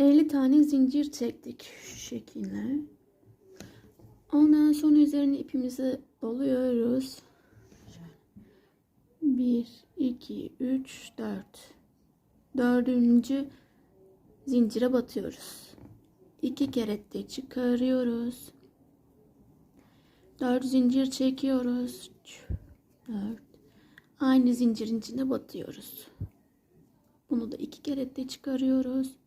50 tane zincir çektik şu şekilde. Ondan sonra üzerine ipimizi doluyoruz. 1, 2, 3, 4. Dördüncü zincire batıyoruz. İki kere de çıkarıyoruz. Dört zincir çekiyoruz. Dört. Aynı zincirin içine batıyoruz. Bunu da iki kere de çıkarıyoruz.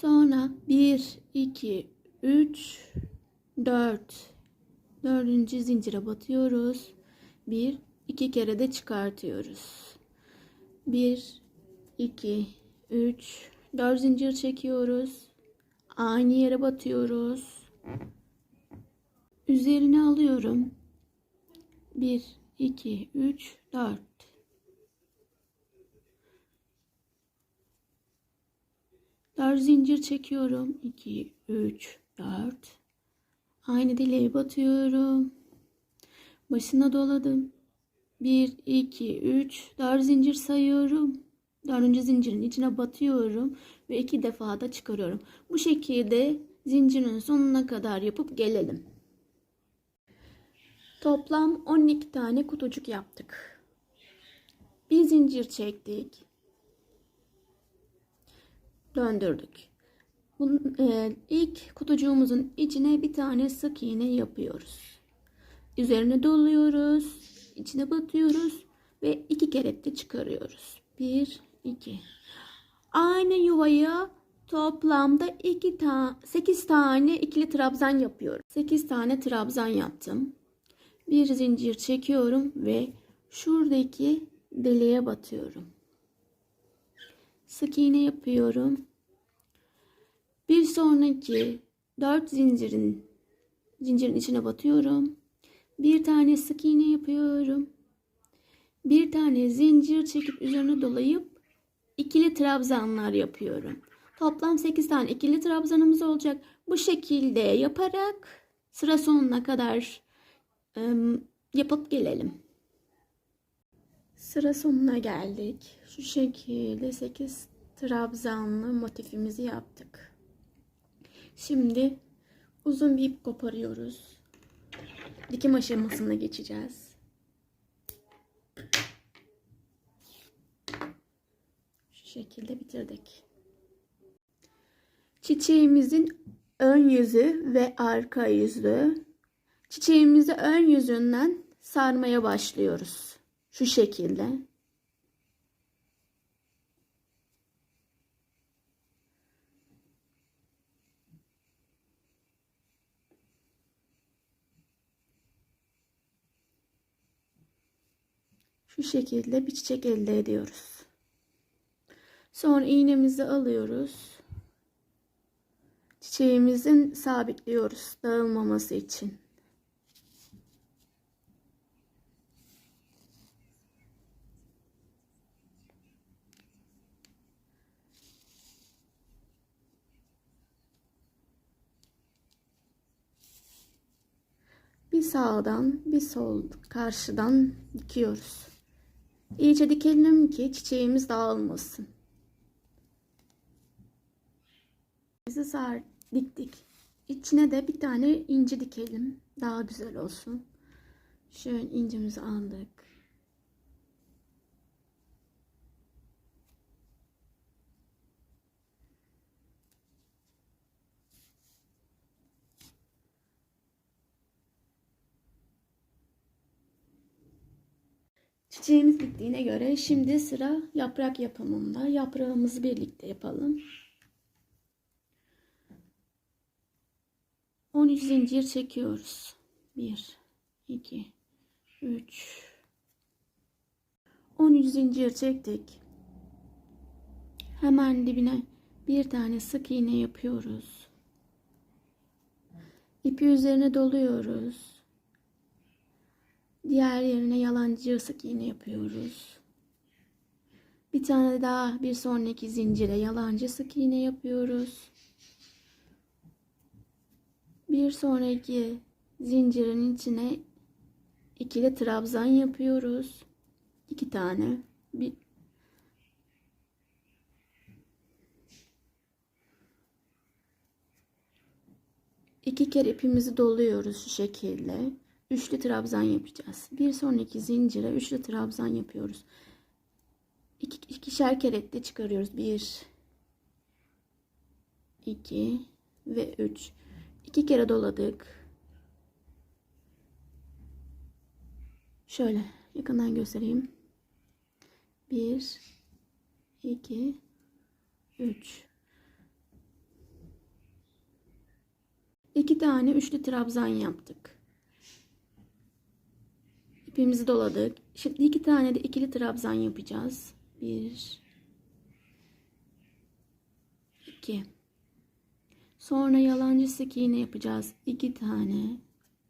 Sonra 1, 2, 3, 4. Dördüncü zincire batıyoruz. Bir, iki kere de çıkartıyoruz. Bir, iki, üç, dört zincir çekiyoruz. Aynı yere batıyoruz. Üzerine alıyorum. Bir, iki, üç, dört. Dört zincir çekiyorum. 2, 3, 4. Aynı dileğe batıyorum. Başına doladım. 1, 2, 3, 4 zincir sayıyorum. Dördüncü zincirin içine batıyorum ve iki defa da çıkarıyorum. Bu şekilde zincirin sonuna kadar yapıp gelelim. Toplam 12 tane kutucuk yaptık. Bir zincir çektik. Döndürdük. Bunun, e, ilk kutucuğumuzun içine bir tane sık iğne yapıyoruz. Üzerine doluyoruz. içine batıyoruz ve iki kere de çıkarıyoruz. Bir, iki. Aynı yuvaya toplamda iki ta 8 tane ikili trabzan yapıyorum. 8 tane trabzan yaptım. Bir zincir çekiyorum ve şuradaki deliğe batıyorum. Sık iğne yapıyorum. Bir sonraki 4 zincirin zincirin içine batıyorum. Bir tane sık iğne yapıyorum. Bir tane zincir çekip üzerine dolayıp ikili trabzanlar yapıyorum. Toplam 8 tane ikili trabzanımız olacak. Bu şekilde yaparak sıra sonuna kadar ım, yapıp gelelim. Sıra sonuna geldik. Şu şekilde 8 trabzanlı motifimizi yaptık. Şimdi uzun bir ip koparıyoruz. Dikim aşamasına geçeceğiz. Şu şekilde bitirdik. Çiçeğimizin ön yüzü ve arka yüzü. Çiçeğimizi ön yüzünden sarmaya başlıyoruz. Şu şekilde. Şu şekilde bir çiçek elde ediyoruz. Sonra iğnemizi alıyoruz. Çiçeğimizin sabitliyoruz dağılmaması için. Sağdan bir sol karşıdan dikiyoruz. İyice dikelim ki çiçeğimiz dağılmasın. Bizi sar diktik. İçine de bir tane inci dikelim. Daha güzel olsun. Şöyle incimizi aldık. Çiçeğimiz bittiğine göre şimdi sıra yaprak yapımında. Yaprağımızı birlikte yapalım. 13 zincir çekiyoruz. 1 2 3 13 zincir çektik. Hemen dibine bir tane sık iğne yapıyoruz. İpi üzerine doluyoruz. Diğer yerine yalancı sık iğne yapıyoruz. Bir tane daha bir sonraki zincire yalancı sık iğne yapıyoruz. Bir sonraki zincirin içine ikili trabzan yapıyoruz. İki tane. Bir, iki kere ipimizi doluyoruz şu şekilde. Üçlü trabzan yapacağız. Bir sonraki zincire üçlü trabzan yapıyoruz. İki, ikişer kere de çıkarıyoruz. Bir, iki ve üç. İki kere doladık. Şöyle yakından göstereyim. Bir, iki, üç. İki tane üçlü trabzan yaptık. İpimizi doladık. Şimdi iki tane de ikili trabzan yapacağız. Bir, iki. Sonra yalancı sık iğne yapacağız. İki tane.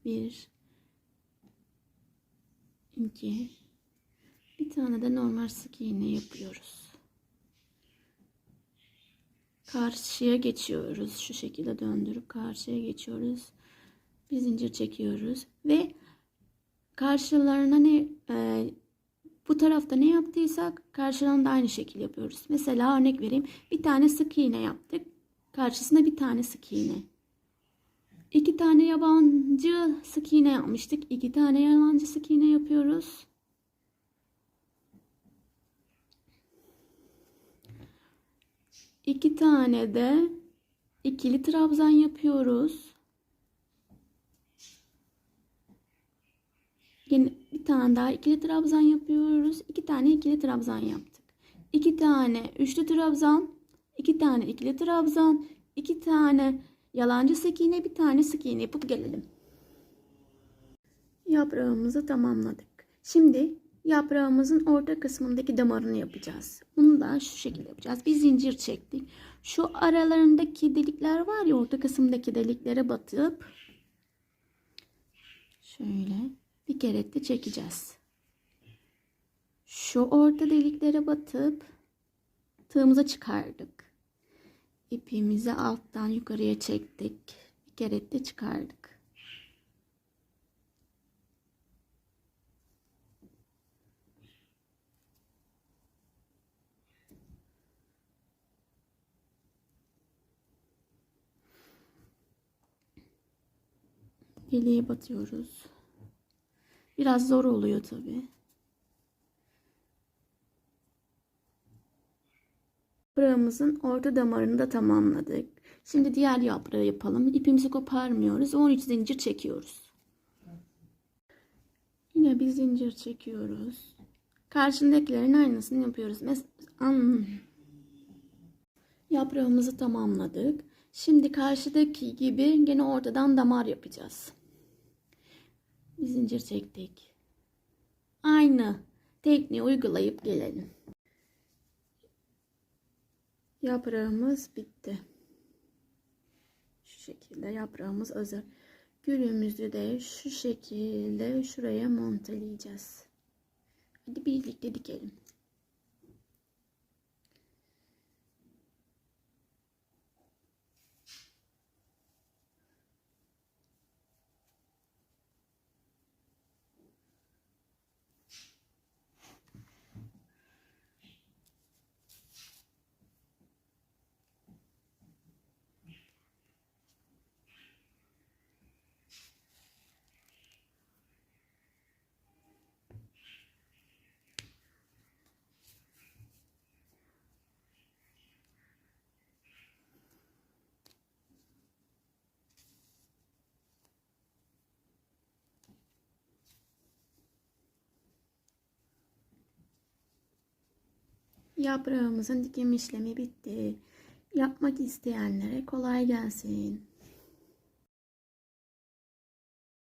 Bir, iki. Bir tane de normal sık iğne yapıyoruz. Karşıya geçiyoruz. Şu şekilde döndürüp karşıya geçiyoruz. Bir zincir çekiyoruz ve karşılarına ne e, bu tarafta ne yaptıysak karşılarında aynı şekil yapıyoruz. Mesela örnek vereyim. Bir tane sık iğne yaptık. Karşısına bir tane sık iğne. İki tane yabancı sık iğne yapmıştık. İki tane yalancı sık iğne yapıyoruz. İki tane de ikili trabzan yapıyoruz. Yine bir tane daha ikili trabzan yapıyoruz. İki tane ikili trabzan yaptık. İki tane üçlü trabzan, iki tane ikili trabzan, iki tane yalancı sık iğne, bir tane sık iğne yapıp gelelim. Yaprağımızı tamamladık. Şimdi yaprağımızın orta kısmındaki damarını yapacağız. Bunu da şu şekilde yapacağız. Bir zincir çektik. Şu aralarındaki delikler var ya orta kısımdaki deliklere batıp şöyle bir de çekeceğiz. Şu orta deliklere batıp tığımıza çıkardık. İpimizi alttan yukarıya çektik. Bir de çıkardık. Deliğe batıyoruz. Biraz zor oluyor tabi. Yaprağımızın orta damarını da tamamladık. Şimdi diğer yaprağı yapalım. İpimizi koparmıyoruz. 13 zincir çekiyoruz. Yine bir zincir çekiyoruz. Karşındakilerin aynısını yapıyoruz. Mes Yaprağımızı tamamladık. Şimdi karşıdaki gibi gene ortadan damar yapacağız. Bir zincir çektik. Aynı tekniği uygulayıp gelelim. Yaprağımız bitti. Şu şekilde yaprağımız hazır. Gülümüzü de şu şekilde şuraya monteleyeceğiz. Hadi birlikte dikelim. Yaprağımızın dikim işlemi bitti. Yapmak isteyenlere kolay gelsin.